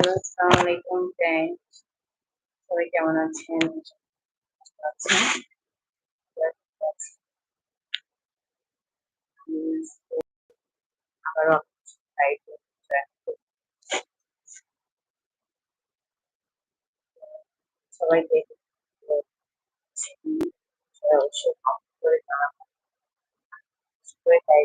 Hello আসসালামু আলাইকুম friends সবাই কেমন আছেন আছেন আবারও সবাইকে অবশ্যই কমেন্ট করে জানাবেন করে তাই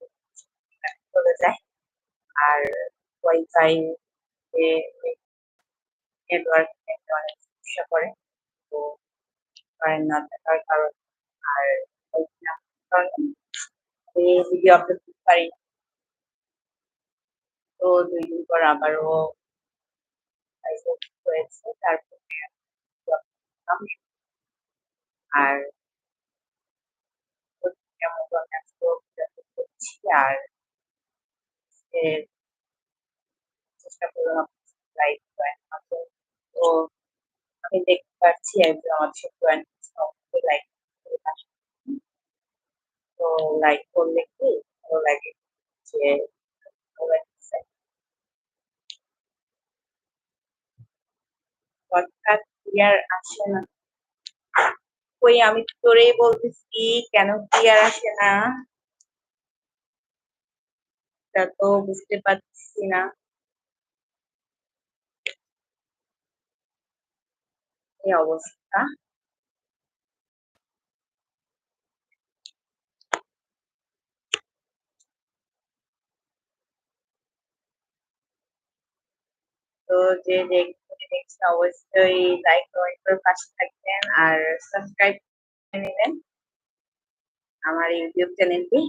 চলে যায়। আর ওয়াইফাই নেটওয়ার্ক অনেক সমস্যা করে তো কারেন্ট না থাকার কারণ আর ভিডিও আপলোড করতে পারি তো দুই দিন পর আবারও হয়েছে, তারপরে আর করছি আর চেষ্টা করলাম জয়েন তো আমি দেখতে পাচ্ছি জয়েন তো করলে কি? ভালো লাগে যে আসে না? কই আমি তোরেই বলতেছি, কেন ক্লিয়ার আসে না? তা তো বুঝতে পারছি না এই অবস্থা তো যে দেখছেন অবশ্যই লাইক কমেন্ট করে পাশে থাকবেন আর সাবস্ক্রাইব করে নেবেন আমার ইউটিউব চ্যানেলটি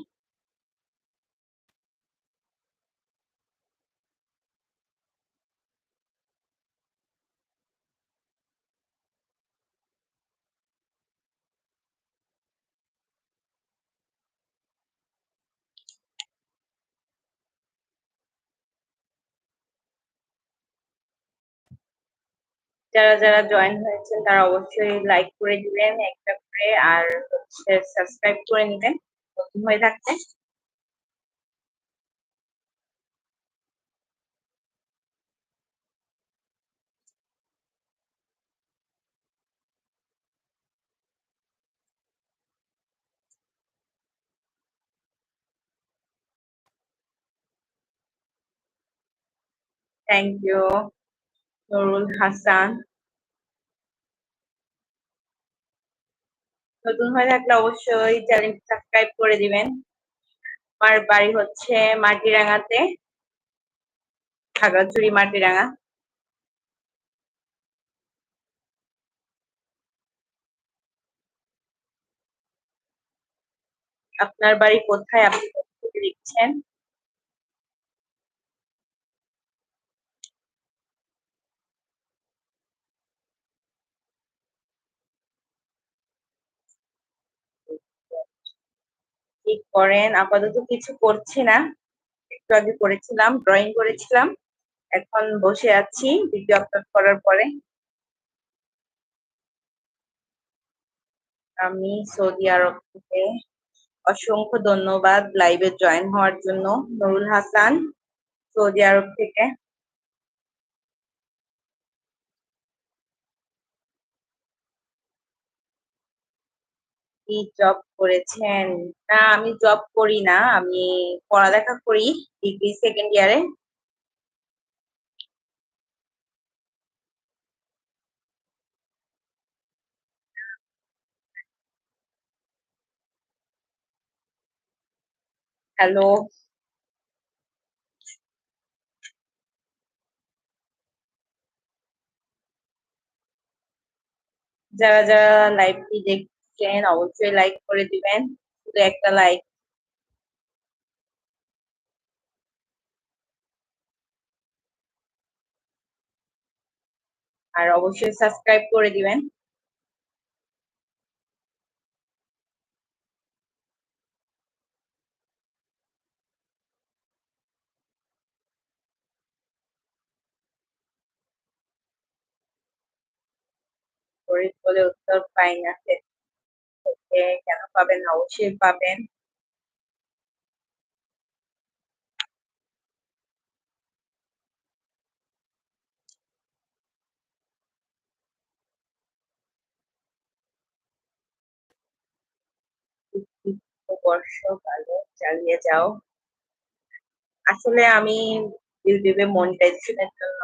যারা যারা জয়েন হয়েছেন, তারা অবশ্যই লাইক করে দিবেন, একটা করে, আর হচ্ছে সাবস্ক্রাইব করে নেবেন। নতুন হয়ে থাকতে থ্যাংক ইউ নুরুল হাসান নতুন হয়ে থাকলে অবশ্যই চ্যানেল সাবস্ক্রাইব করে দিবেন। আমার বাড়ি হচ্ছে মাটিরাঙ্গাতে খাগড়াছড়ি মাটিরাঙ্গা আপনার বাড়ি কোথায়? আপনি লিখছেন। ঠিক করেন। আপাতত কিছু করছি না। একটু আগে করেছিলাম ড্রয়িং করেছিলাম। এখন বসে আছি ভিডিও আপলোড করার পরে। আমি সৌদি আরব থেকে অসংখ্য ধন্যবাদ লাইভে জয়েন হওয়ার জন্য, নুরুল হাসান, সৌদি আরব থেকে। কি জব করেছেন? না, আমি জব করি না, আমি পড়ালেখা করি ডিগ্রি সেকেন্ড ইয়ারে হ্যালো যারা যারা লাইভটি চ্যানেল অবশ্যই লাইক করে দিবেন। শুধু একটা লাইক আর অবশ্যই সাবস্ক্রাইব করে দিবেন। করে বলে উত্তর পাই না। থেকে কেন পাবেন না অবশ্যই পাবেন। বর্ষকালে চালিয়ে যাও। আসলে আমি ইউটিউবে মনিটাইজেশনের জন্য